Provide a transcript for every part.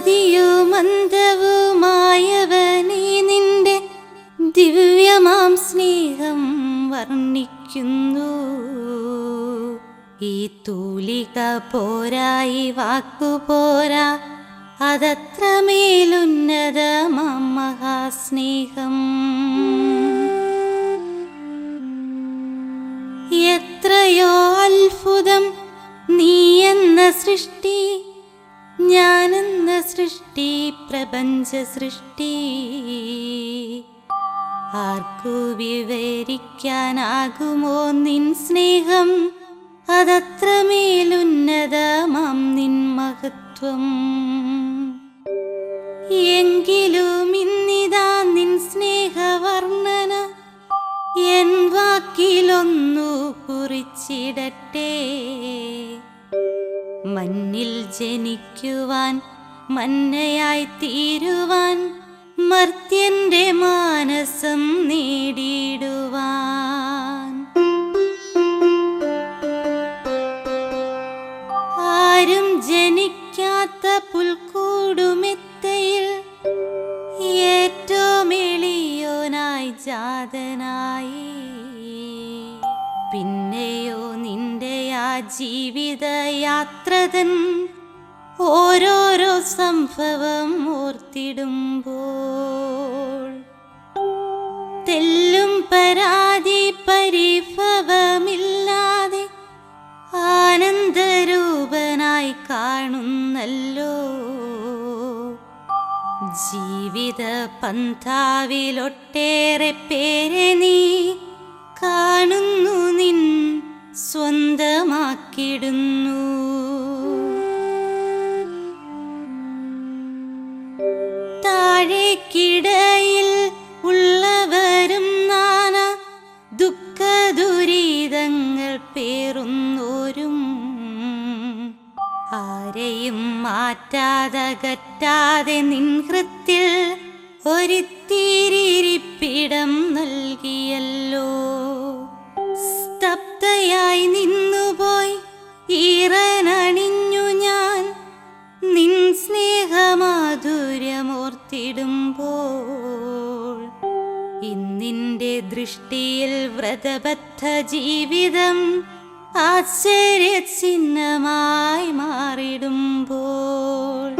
ഗതിയോ മന്ദവുമായവനെ നിന്റെ ദിവ്യമാം സ്നേഹം വർണിക്കുന്നു. ഈ തൂലിക പോരായി വാക്കുപോരാ അതത്രമേലുന്നതമാം മഹാസ്നേഹം. എത്രയോ അത്ഭുതം നീ എന്ന സൃഷ്ടി ഞാനെന്ന സൃഷ്ടി പ്രപഞ്ച സൃഷ്ടി. ആർക്കു വിവരിക്കാനാകുമോ നിൻ സ്നേഹം? അതത്രമേലുന്നതമാം നിൻ മഹത്വം. എങ്കിലും ഇന്നിതാ നിൻ സ്നേഹവർണന. എൻ വാക്കിലൊന്നു കുറിച്ചിടട്ടെ. മണ്ണിൽ ജനിക്കുവാൻ മന്നയായി തീരുവാൻ മർത്യന്റെ മാനസം നേടിയിടുവാൻ. ആരും ജനിക്കാത്ത പുൽക്കൂടുമെത്തയിൽ ഏറ്റവും എളിയോനായി ജാതനായി ആ ജീവിത യാത്രതൻ ഓരോരോ സംഭവം ഓർത്തിടുമ്പോൾ തെല്ലും പരാതി പരിഭവമില്ലാതെ ആനന്ദരൂപനായി കാണുന്നല്ലോ. ജീവിത പന്ഥാവിലൊട്ടേറെ പേരെ നീ കാണുന്നു നിൻ സ്വന്തമാക്കിടുന്നു താഴേക്കിടയിൽ ഉള്ളവരും നാന ദുഃഖ ദുരിതങ്ങൾ പേറുന്നോരും ആരെയും മാറ്റാതകറ്റാതെ നിൻ ഒരുത്തിരിപ്പിടം ഒരിത്തിരിപ്പിടം നൽകിയല്ലോ. സ്തബ്ധയായി നിന്നുപോയി. ഈറനണിഞ്ഞു ഞാൻ. നിൻ സ്നേഹമാധുര്യമോർത്തിടുമ്പോൾ. ഇന്നിന്റെ ദൃഷ്ടിയിൽ വ്രതബദ്ധ ജീവിതം ആശ്ചര്യചിഹ്നമായി മാറിടുമ്പോൾ.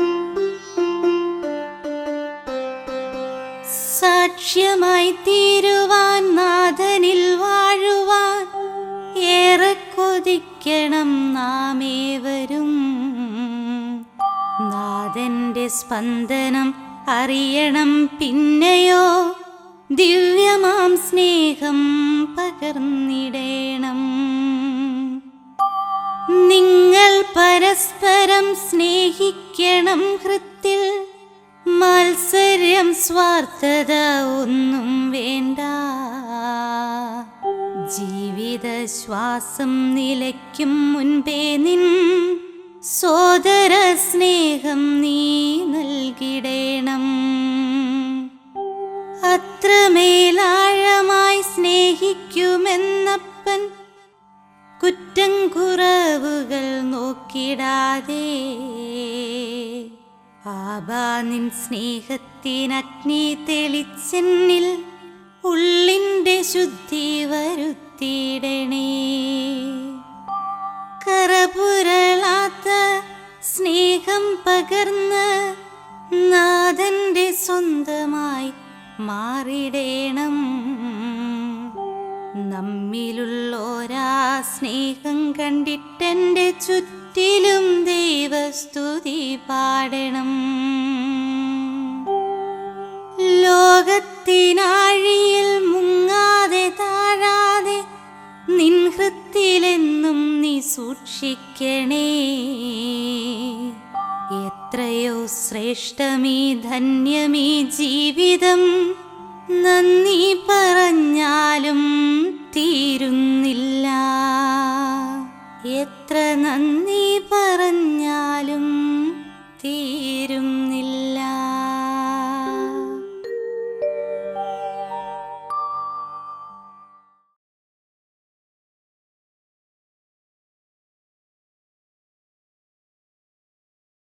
സാക്ഷ്യമായി തീരുവാൻ നാഥനിൽ വാഴുവാൻ കൊതിക്കണം നാം നാഥന്റെ സ്പന്ദനം അറിയണം പിന്നെയോ ദിവ്യമാം സ്നേഹം പകർന്നിടേണം. നിങ്ങൾ പരസ്പരം സ്നേഹിക്കണം ഹൃത്തിൽ. മത്സര്യം സ്വാർത്ഥത ഒന്നും വേണ്ട. ശ്വാസം നിലയ്ക്കും മുൻപേ നിൻ സോദര സ്നേഹം നീ നൽകിടേണം. അത്രമേലാഴമായി സ്നേഹിക്കുമെന്നപ്പൻ കുറ്റം കുറവുകൾ നോക്കിടാതെ. ആബാ നിൻ സ്നേഹത്തിനഗ്നി തെളിച്ചെന്നിൽ ഉള്ളിന്റെ ശുദ്ധി വരുത്തിയിടണേ കറപുരളാത്ത സ്നേഹം പകർന്ന് നാഥന്റെ സ്വന്തമായി മാറിടേണം. നമ്മിലുള്ളോരാ സ്നേഹം കണ്ടിട്ടെന്റെ ചുറ്റിലും ദൈവസ്തുതി പാടണം. ലോകത്തിനാഴിയിൽ സൂക്ഷിക്കണേ. എത്രയോ ശ്രേഷ്ഠമീ ധന്യമീ ജീവിതം നന്ദി പറഞ്ഞാലും തീരുന്നില്ല. എത്ര നന്ദി